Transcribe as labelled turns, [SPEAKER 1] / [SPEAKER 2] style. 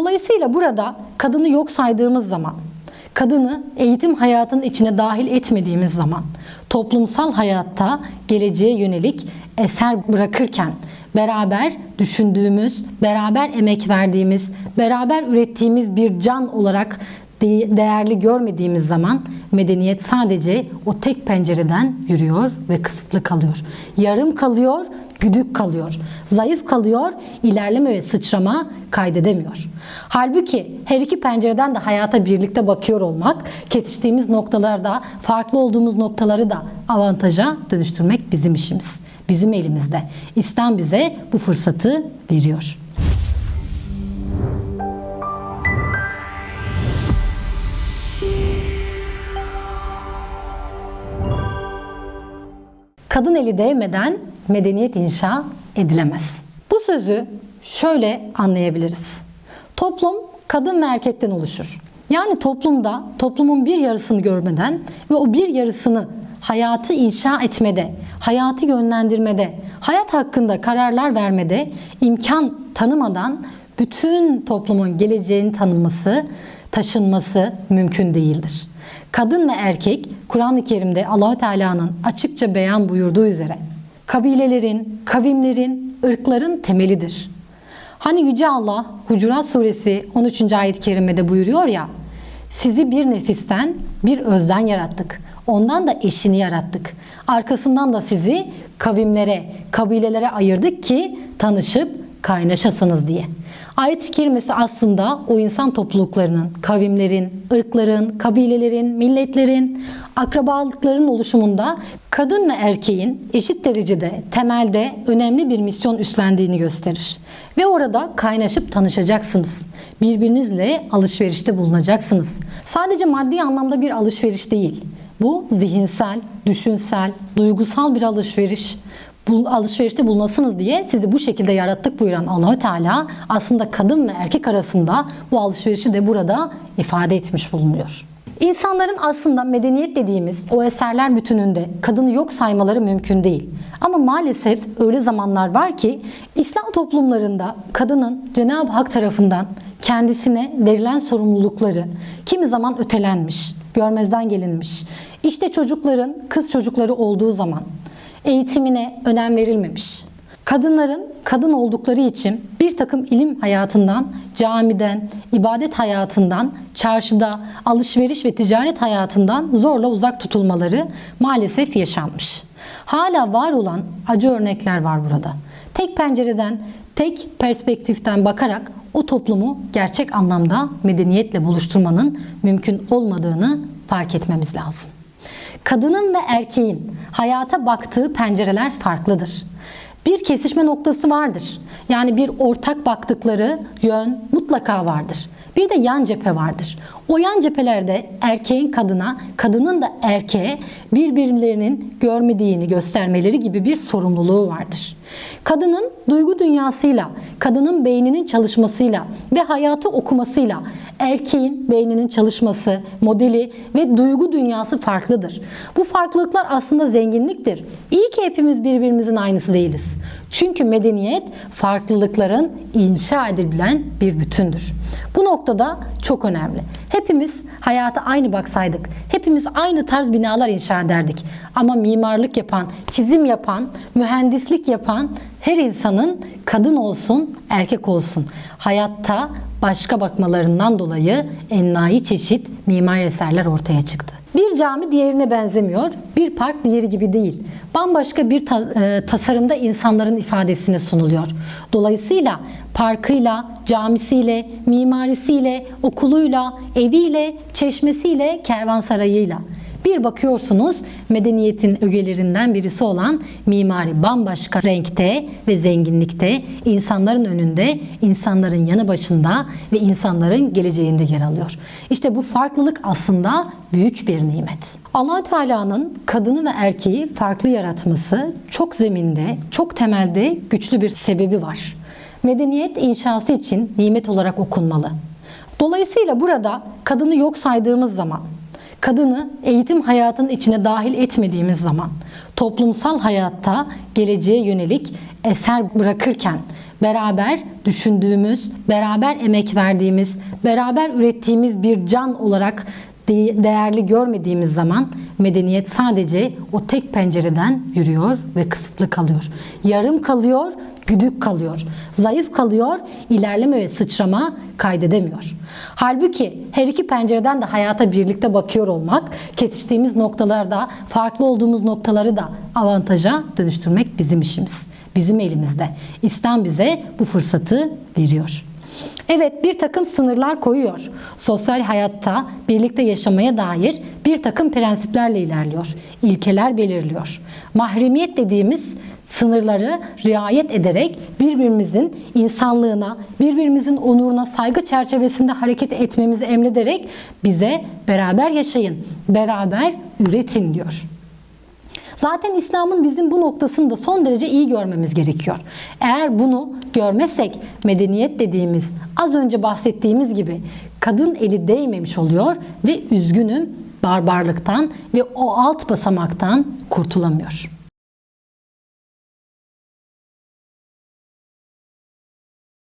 [SPEAKER 1] Dolayısıyla burada kadını yok saydığımız zaman, kadını eğitim hayatının içine dahil etmediğimiz zaman, toplumsal hayatta geleceğe yönelik eser bırakırken beraber düşündüğümüz, beraber emek verdiğimiz, beraber ürettiğimiz bir can olarak değerli görmediğimiz zaman medeniyet sadece o tek pencereden yürüyor ve kısıtlı kalıyor. Yarım kalıyor, güdük kalıyor. Zayıf kalıyor, ilerleme ve sıçrama kaydedemiyor. Halbuki her iki pencereden de hayata birlikte bakıyor olmak, kesiştiğimiz noktalarda, farklı olduğumuz noktaları da avantaja dönüştürmek bizim işimiz. Bizim elimizde. İslam bize bu fırsatı veriyor. Kadın eli değmeden medeniyet inşa edilemez. Bu sözü şöyle anlayabiliriz. Toplum kadın ve erkekten oluşur. Yani toplumda toplumun bir yarısını görmeden ve o bir yarısını hayatı inşa etmede, hayatı yönlendirmede, hayat hakkında kararlar vermede imkan tanımadan bütün toplumun geleceğini tanınması, taşınması mümkün değildir. Kadın ve erkek Kur'an-ı Kerim'de Allahu Teala'nın açıkça beyan buyurduğu üzere kabilelerin, kavimlerin, ırkların temelidir. Hani Yüce Allah Hucurat Suresi 13. ayet-i kerimede buyuruyor ya sizi bir nefisten, bir özden yarattık. Ondan da eşini yarattık. Arkasından da sizi kavimlere, kabilelere ayırdık ki tanışıp kaynaşasınız diye. Ayet-i kerimesi aslında o insan topluluklarının, kavimlerin, ırkların, kabilelerin, milletlerin, akrabalıkların oluşumunda kadın ve erkeğin eşit derecede, temelde önemli bir misyon üstlendiğini gösterir. Ve orada kaynaşıp tanışacaksınız. Birbirinizle alışverişte bulunacaksınız. Sadece maddi anlamda bir alışveriş değil. Bu zihinsel, düşünsel, duygusal bir alışveriş bu alışverişte bulunasınız diye sizi bu şekilde yarattık buyuran Allahu Teala aslında kadın ve erkek arasında bu alışverişi de burada ifade etmiş bulunuyor. İnsanların aslında medeniyet dediğimiz o eserler bütününde kadını yok saymaları mümkün değil. Ama maalesef öyle zamanlar var ki İslam toplumlarında kadının Cenab-ı Hak tarafından kendisine verilen sorumlulukları kimi zaman ötelenmiş, görmezden gelinmiş. İşte çocukların kız çocukları olduğu zaman eğitimine önem verilmemiş. Kadınların kadın oldukları için bir takım ilim hayatından, camiden, ibadet hayatından, çarşıda, alışveriş ve ticaret hayatından zorla uzak tutulmaları maalesef yaşanmış. Hala var olan acı örnekler var burada. Tek pencereden, tek perspektiften bakarak o toplumu gerçek anlamda medeniyetle buluşturmanın mümkün olmadığını fark etmemiz lazım. Kadının ve erkeğin hayata baktığı pencereler farklıdır. Bir kesişme noktası vardır. Yani bir ortak baktıkları yön mutlaka vardır. Bir de yan cephe vardır. O yan cephelerde erkeğin kadına, kadının da erkeğe birbirlerinin görmediğini göstermeleri gibi bir sorumluluğu vardır. Kadının duygu dünyasıyla, kadının beyninin çalışmasıyla ve hayatı okumasıyla erkeğin beyninin çalışması, modeli ve duygu dünyası farklıdır. Bu farklılıklar aslında zenginliktir. İyi ki hepimiz birbirimizin aynısı değiliz. Çünkü medeniyet farklılıkların inşa edilen bir bütündür. Bu noktada çok önemli. Hepimiz hayata aynı baksaydık, hepimiz aynı tarz binalar inşa ederdik. Ama mimarlık yapan, çizim yapan, mühendislik yapan her insanın kadın olsun, erkek olsun hayatta başka bakmalarından dolayı envai çeşit mimar eserler ortaya çıktı. Bir cami diğerine benzemiyor, bir park diğeri gibi değil. Bambaşka bir ta- e, tasarımda insanların ifadesine sunuluyor. Dolayısıyla parkıyla, camisiyle, mimarisiyle, okuluyla, eviyle, çeşmesiyle, kervansarayıyla bir bakıyorsunuz medeniyetin ögelerinden birisi olan mimari bambaşka renkte ve zenginlikte, insanların önünde, insanların yanı başında ve insanların geleceğinde yer alıyor. İşte bu farklılık aslında büyük bir nimet. allah Teala'nın kadını ve erkeği farklı yaratması çok zeminde, çok temelde güçlü bir sebebi var. Medeniyet inşası için nimet olarak okunmalı. Dolayısıyla burada kadını yok saydığımız zaman kadını eğitim hayatının içine dahil etmediğimiz zaman toplumsal hayatta geleceğe yönelik eser bırakırken beraber düşündüğümüz, beraber emek verdiğimiz, beraber ürettiğimiz bir can olarak de- değerli görmediğimiz zaman medeniyet sadece o tek pencereden yürüyor ve kısıtlı kalıyor. Yarım kalıyor, güdük kalıyor. Zayıf kalıyor, ilerleme ve sıçrama kaydedemiyor. Halbuki her iki pencereden de hayata birlikte bakıyor olmak, kesiştiğimiz noktalarda, farklı olduğumuz noktaları da avantaja dönüştürmek bizim işimiz. Bizim elimizde. İslam bize bu fırsatı veriyor. Evet bir takım sınırlar koyuyor. Sosyal hayatta birlikte yaşamaya dair bir takım prensiplerle ilerliyor. İlkeler belirliyor. Mahremiyet dediğimiz sınırları riayet ederek birbirimizin insanlığına, birbirimizin onuruna saygı çerçevesinde hareket etmemizi emrederek bize beraber yaşayın, beraber üretin diyor. Zaten İslam'ın bizim bu noktasını da son derece iyi görmemiz gerekiyor. Eğer bunu görmezsek medeniyet dediğimiz az önce bahsettiğimiz gibi kadın eli değmemiş oluyor ve üzgünüm barbarlıktan ve o alt basamaktan kurtulamıyor.